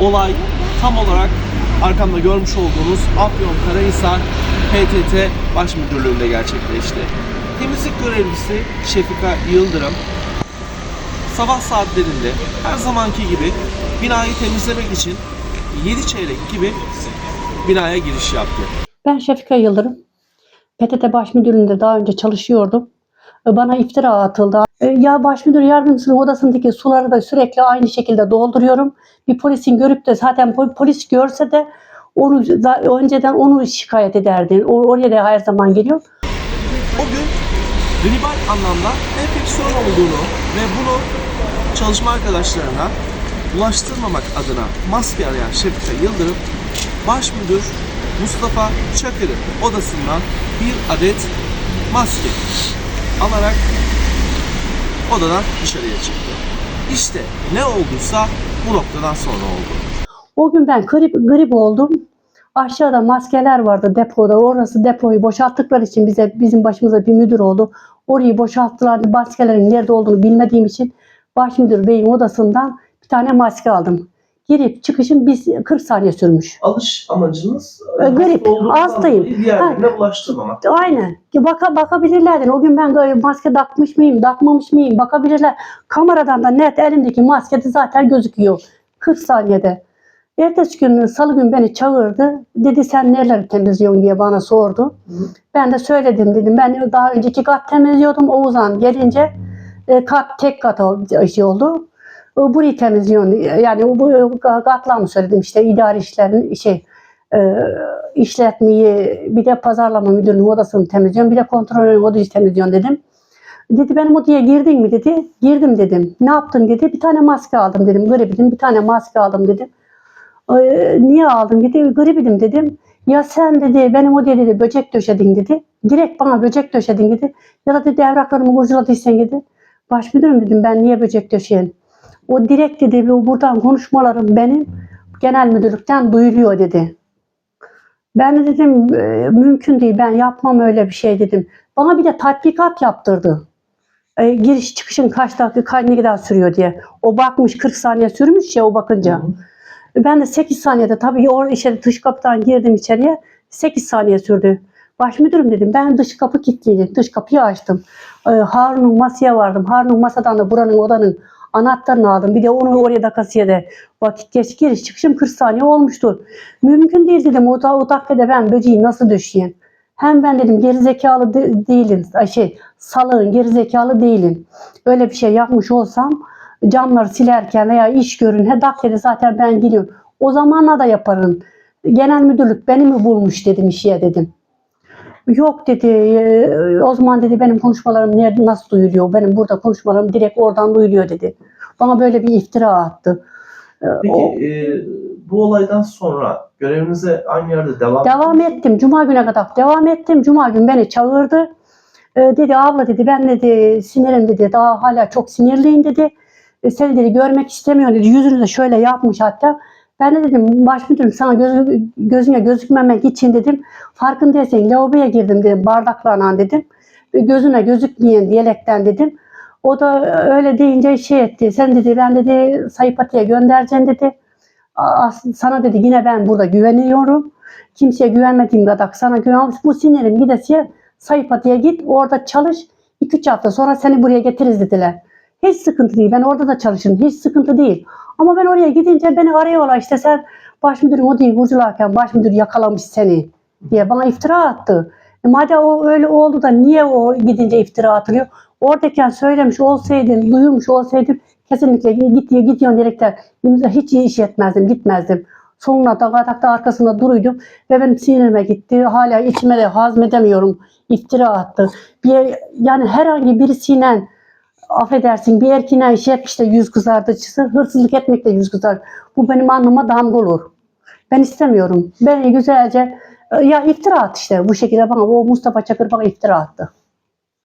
olay tam olarak arkamda görmüş olduğunuz Afyon Karahisar PTT Baş Müdürlüğü'nde gerçekleşti. Temizlik görevlisi Şefika Yıldırım sabah saatlerinde her zamanki gibi binayı temizlemek için 7 çeyrek gibi binaya giriş yaptı. Ben Şefika Yıldırım. PTT Baş Müdürlüğü'nde daha önce çalışıyordum. Bana iftira atıldı. E, Ya baş müdür yardımcısının odasındaki suları da sürekli aynı şekilde dolduruyorum. Bir polisin görüp de zaten pol- polis görse de onu da- önceden onu şikayet ederdi. Oraya da her zaman geliyor. O gün gribal anlamda enfeksiyon olduğunu ve bunu çalışma arkadaşlarına bulaştırmamak adına maske arayan Şefika Yıldırım, baş müdür Mustafa Çakır'ın odasından bir adet maske alarak odadan dışarıya çıktı. İşte ne olduysa bu noktadan sonra oldu. O gün ben grip, grip oldum. Aşağıda maskeler vardı depoda. Orası depoyu boşalttıkları için bize bizim başımıza bir müdür oldu. Orayı boşalttılar. Maskelerin nerede olduğunu bilmediğim için baş müdür beyin odasından bir tane maske aldım. Girip çıkışım biz 40 saniye sürmüş. Alış amacınız E, grip, hastayım. diğerlerine bulaştırmamak. Aynen. Baka, bakabilirlerdi. O gün ben maske takmış mıyım, takmamış mıyım bakabilirler. Kameradan da net elimdeki maske de zaten gözüküyor. 40 saniyede. Ertesi gün salı gün beni çağırdı. Dedi sen nereleri temizliyorsun diye bana sordu. Ben de söyledim dedim. Ben daha önceki kat temizliyordum. Oğuzhan gelince e, kat tek kat şey oldu. E, Burayı temizliyorsun. Yani bu katlarını söyledim işte idari işlerin şey e, işletmeyi bir de pazarlama müdürünün odasını temizliyorum. Bir de kontrolörün odayı temizliyorum dedim. Dedi benim odaya girdin mi dedi. Girdim dedim. Ne yaptın dedi. Bir tane maske aldım dedim. Gribidim bir tane maske aldım dedim. "Ee, niye aldın dedi. Gribidim dedim. Ya sen dedi benim odaya dedi böcek döşedin dedi. Direkt bana böcek döşedin dedi. Ya da dedi evraklarımı kurcaladıysan dedi. Baş müdürüm dedim ben niye böcek döşeyim. O direkt dedi bu buradan konuşmalarım benim genel müdürlükten duyuluyor dedi. Ben de dedim "E, mümkün değil ben yapmam öyle bir şey dedim. Bana bir de tatbikat yaptırdı. E, giriş çıkışın kaç dakika kaç ne kadar sürüyor diye. O bakmış 40 saniye sürmüş ya o bakınca. Ben de 8 saniyede tabii orada içeri dış kapıdan girdim içeriye. 8 saniye sürdü. Baş müdürüm dedim ben dış kapı kilitliydi. Dış kapıyı açtım. E, Harun'un masaya vardım. Harun'un masadan da buranın odanın anahtarını aldım. Bir de onu oraya da kasiyede vakit geç giriş çıkışım 40 saniye olmuştur. Mümkün değil dedim. O, da, o dakikada ben böceği nasıl döşeyeyim? Hem ben dedim gerizekalı de, değilim. Şey, salığın gerizekalı değilim. Öyle bir şey yapmış olsam camları silerken veya iş görün he dakikada zaten ben gidiyorum. O zamanla da yaparım. Genel müdürlük beni mi bulmuş dedim işe dedim. Yok dedi. "e, O zaman dedi benim konuşmalarım nerede nasıl duyuluyor? Benim burada konuşmalarım direkt oradan duyuluyor dedi. Bana böyle bir iftira attı. E, o- Peki e, bu olaydan sonra görevinize aynı yerde devam Devam ettim. Cuma güne kadar devam ettim. Cuma gün beni çağırdı. Ee, dedi abla dedi ben dedi sinirim dedi daha hala çok sinirliyim dedi. E, seni dedi görmek istemiyorum dedi. Yüzünü de şöyle yapmış hatta. Ben de dedim baş müdürüm sana gözü, gözüne gözükmemek için dedim. Farkındaysan lavaboya girdim dedim bardaklarla dedim. Gözüne gözükmeyen diyalekten dedim. O da öyle deyince şey etti. Sen dedi ben dedi sayıpatiye göndereceksin dedi. Sana dedi yine ben burada güveniyorum. Kimseye güvenmediğim kadar sana güven. Bu sinirim gidesiye sayıpatiye git orada çalış. 2-3 hafta sonra seni buraya getiririz dediler. Hiç sıkıntı değil. Ben orada da çalışırım. Hiç sıkıntı değil. Ama ben oraya gidince beni arıyorlar işte sen baş müdürüm o değil burcularken baş müdür yakalamış seni diye bana iftira attı. E madem o öyle oldu da niye o gidince iftira atılıyor? Oradayken söylemiş olsaydım, duyurmuş olsaydım kesinlikle git diye gidiyorsun diyerekten hiç iş etmezdim, gitmezdim. Sonuna da katakta arkasında duruydum ve benim sinirime gitti. Hala içime de hazmedemiyorum. İftira attı. Bir, yani herhangi birisiyle affedersin bir erkeğine iş etmiş de yüz kızartıcısı hırsızlık etmek de yüz kızar. Bu benim anlıma damga olur. Ben istemiyorum. Beni güzelce ya iftira at işte bu şekilde bana o Mustafa Çakır bana iftira attı.